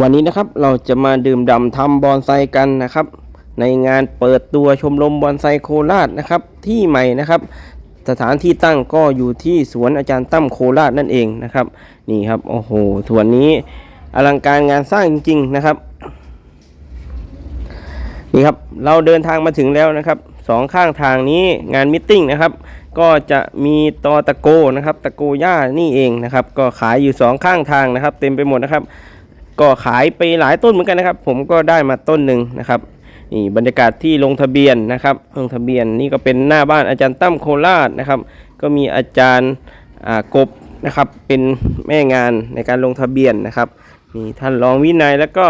วันนี้นะครับเราจะมาดื่มด่ำทำบอนไซกันนะครับ ในงานเปิดตัวชมรมบอนไซโคราชนะครับที่ใหม่นะครับ สถานที่ตั้งก็อยู่ที่สวนอาจารย์ตั้มโคราชนั่นเองนะครับ นี่ครับโอ้โหสวนนี้อลังการงานสร้างจริง ๆนะครับนี่ครับเราเดินทางมาถึงแล้วนะครับสองข้างทางนี้งานมิทติ้งนะครับ ก็จะมีตอตะโกนะครับ ตะโกย่านี่เองนะครับ ก็ขายอยู่สองข้างทางนะครับ เต็มไปหมดนะครับ ก็ขายไปหลายต้นเหมือนกันนะครับ ผมก็ได้มาต้นหนึ่งนะครับนี่บรรยากาศที่ลงทะเบียนนะครับลงทะเบียนนี่ก็เป็นหน้าบ้านอาจารย์ตั้มโคราชนะครับ ก็มีอาจารย์อ่ากบนะครับเป็นแม่งานในการลงทะเบียนนะครับมีท่านรองวินัยแล้วก็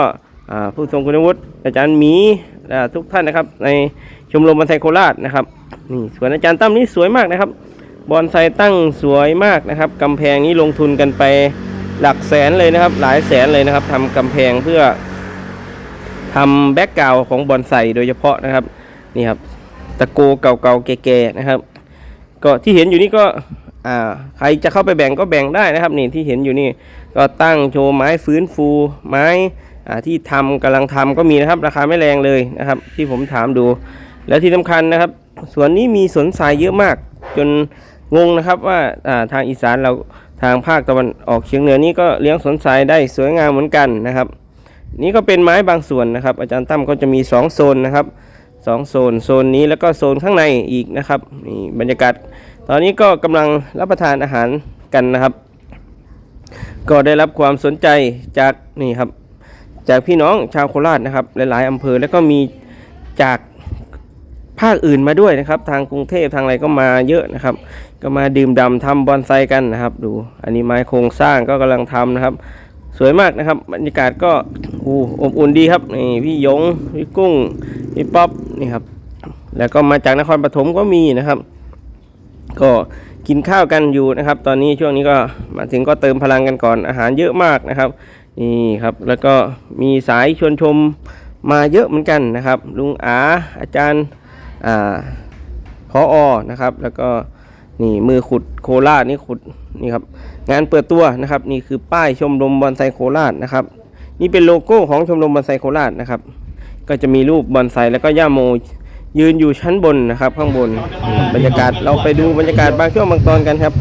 อ่าผู้ทรงคุณวุฒิอาจารย์หมีทุกท่านนะครับ ในชมรมบอนไซโคราชนะครับนี่สวนอาจารย์ตั้มนี่สวยมากนะครับบอนไซตั้งสวยมากนะครับกำแพงนี้ลงทุนกันไป หลักแสนเลยนะครับ หลายแสนเลยนะครับทำกำแพงเพื่อทำแบ็กกราวของบอนไซโดยเฉพาะนะครับนี่ครับตะโกเก่าๆแก่ๆนะครับ ก็ที่เห็นอยู่นี่ก็อ่าใครจะเข้าไปแบ่งก็แบ่งได้นะครับนี่ที่เห็นอยู่นี่ก็ตั้งโชว์ไม้ฟื้นฟูไม้อ่าที่ทำกำลังทำก็มีนะครับ ราคาไม่แรงเลยนะครับ ที่ผมถามดู แล้วที่สำคัญนะครับสวนนี้มีสวนทรายเยอะมาก จนงงนะครับว่าอ่าทางอีสานเรา ทางภาคตะวันออกเฉียงเหนือนี่ก็เลี้ยงสวนทรายได้สวยงามเหมือนกันนะครับ นี่ก็เป็นไม้บางส่วนนะครับ อาจารย์ตั้มก็จะมีสองโซนนะครับสองโซนโซนนี้แล้วก็โซนข้างในอีกนะครับนี่บรรยากาศ ตอนนี้ก็กำลังรับประทานอาหารกันนะครับ ก็ได้รับความสนใจจากนี่ครับ จากพี่น้องชาวโคราชนะครับ หลายๆอำเภอแล้วก็มีจาก ภาคอื่นมาด้วยนะครับ ทางกรุงเทพทางอะไรก็มาเยอะนะครับ ก็มาดื่มด่ำทำบอนไซกันนะครับ ดู อันนี้ไม้โครงสร้างก็กำลังทำนะครับ สวยมากนะครับ บรรยากาศก็อู้อบอุ่นดีครับนี่พี่ยงพี่กุ้งพี่ป๊อปนี่ครับ แล้วก็มาจากนครปฐมก็มีนะครับ ก็กินข้าวกันอยู่นะครับ ตอนนี้ช่วงนี้ก็มาถึงก็เติมพลังกันก่อนอาหารเยอะมากนะครับนี่ครับแล้วก็มีสายชวนชมมาเยอะเหมือนกันนะครับ ลุงอาอาจารย์ อ่าพออนะครับ แล้วก็นี่มือขุดโคราชนี่ขุดนี่ครับงานเปิดตัวนะครับ นี่คือป้ายชมรมบอนไซโคราชนะครับ นี่เป็นโลโก้ของชมรมบอนไซโคราชนะครับ ก็จะมีรูปบอนไซแล้วก็ย่าโมยืนอยู่ชั้นบนนะครับ ข้างบนนี่บรรยากาศเราไปดูบรรยากาศบางช่วงบางตอนกันครับ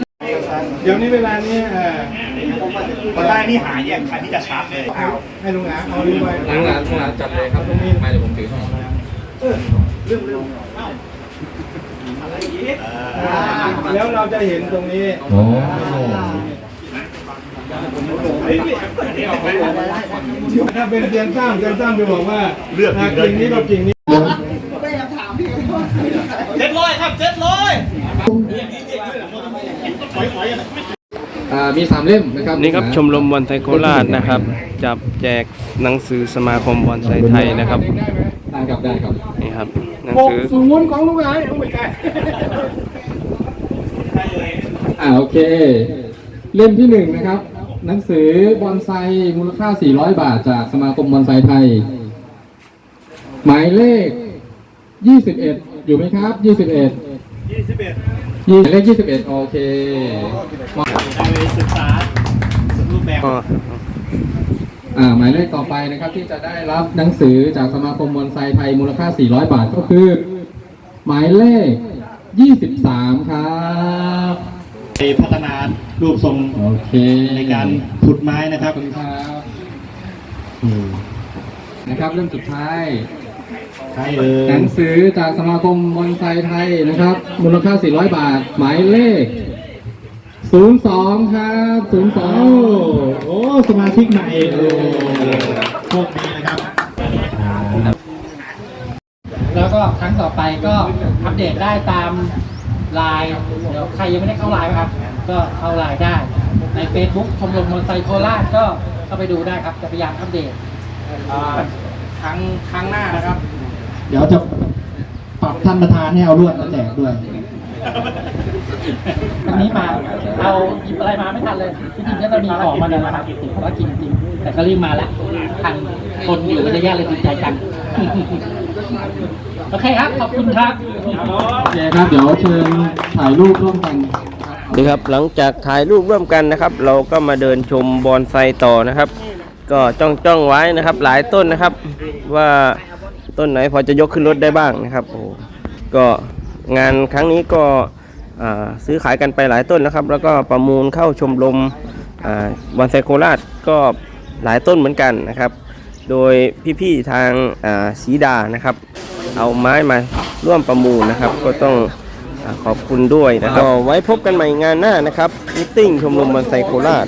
เดี๋ยวนี้เวลานี้เออคนได้นี่หาแยกขันที่จะชาร์จเลยให้ลุงอาเอาลุงไปทางร้านทางร้านจัดเลยครับไม่เดี๋ยวผมถือให้แล้วเราจะเห็นตรงนี้โอ้ถ้าเป็นเตียงตั้มเตียงตั้มจะบอกว่าเลือกจริงนี้ก็จริงนี้ เจ็ดร้อยครับเจ็ดร้อย อ่า มีสามเล่มนะครับนี่ครับชมรมบอนไซโคราชนะครับ จับแจกหนังสือสมาคมบอนไซไทยนะครับได้ครับได้ครับนี่ครับหนังหกสือศูนย์ของลุงอาเอาไม่ใช่อ่าโอเค เล่มที่หนึ่งนะครับ หนังสือบอนไซมูลค่า 400 บาทจากสมาคมบอนไซไทย หมายเลข 21 อยู่ไหมครับ 21ยี่สิบเอ็ดยี่เลข21 โอเคมอบ ไปศึกษารูปแบบก็อ่าหมายเลขต่อไปนะครับที่จะได้รับหนังสือจากสมาคมบอนไซไทยมูลค่า 400 บาทก็คือ หมายเลข 23 ครับไปพัฒนารูปทรงโอเคในการขุดไม้นะคขรัอบบคุณครับนะครับเรื่องสุดท้ายใช่เออหนังสือจากสมาคมบอนไซไทยนะครับ มูลค่า 400 บาท หมายเลข 02ครับโอ้02โอ้สมาชิกใหม่โอ้โชคดีนะครับ แล้วก็ครั้งต่อไปก็อัปเดตได้ตามไลน์เดี๋ยวใครยังไม่ได้เข้าไลน์นะครับ ก็เข้าไลน์ได้ ใน Facebook ชมรมมอเตอร์ไซค์โคราชก็เข้าไปดูได้ครับจะพยายามอัปเดตครั้งครั้งหน้านะครับ เดี๋ยวจะปรับท่านประธานให้เอาลวดมาแจกด้วย วันนี้มาเราหยิบอะไรมาไม่ทันเลยจริงๆก็จะมีของมาเนี่ยนะครับติดภารกิจจริงๆแต่ก็รีบมาแล้วทันคนอยู่ระยะเลยติดใจจังโอเคครับ ขอบคุณครับโอเคครับ เดี๋ยวเชิญถ่ายรูปร่วมกันดีครับหลังจากถ่ายรูปร่วมกันนะครับ เราก็มาเดินชมบอนไซต่อนะครับ ก็จ้องจ้องไว้นะครับ หลายต้นนะครับ ว่าต้นไหนพอจะยกขึ้นรถได้บ้างนะครับโอ้ก็ งานครั้งนี้ก็ซื้อขายกันไปหลายต้นนะครับ แล้วก็ประมูลเข้าชมรมบอนไซโคราชก็หลายต้นเหมือนกันนะครับ โดยพี่ๆทางสีดานะครับ เอาไม้มาร่วมประมูลนะครับ ก็ต้องอขอบคุณด้วยนะครับไว้พบกันใหม่งานหน้านะครับมิทติ้งชมรมบอนไซโคราช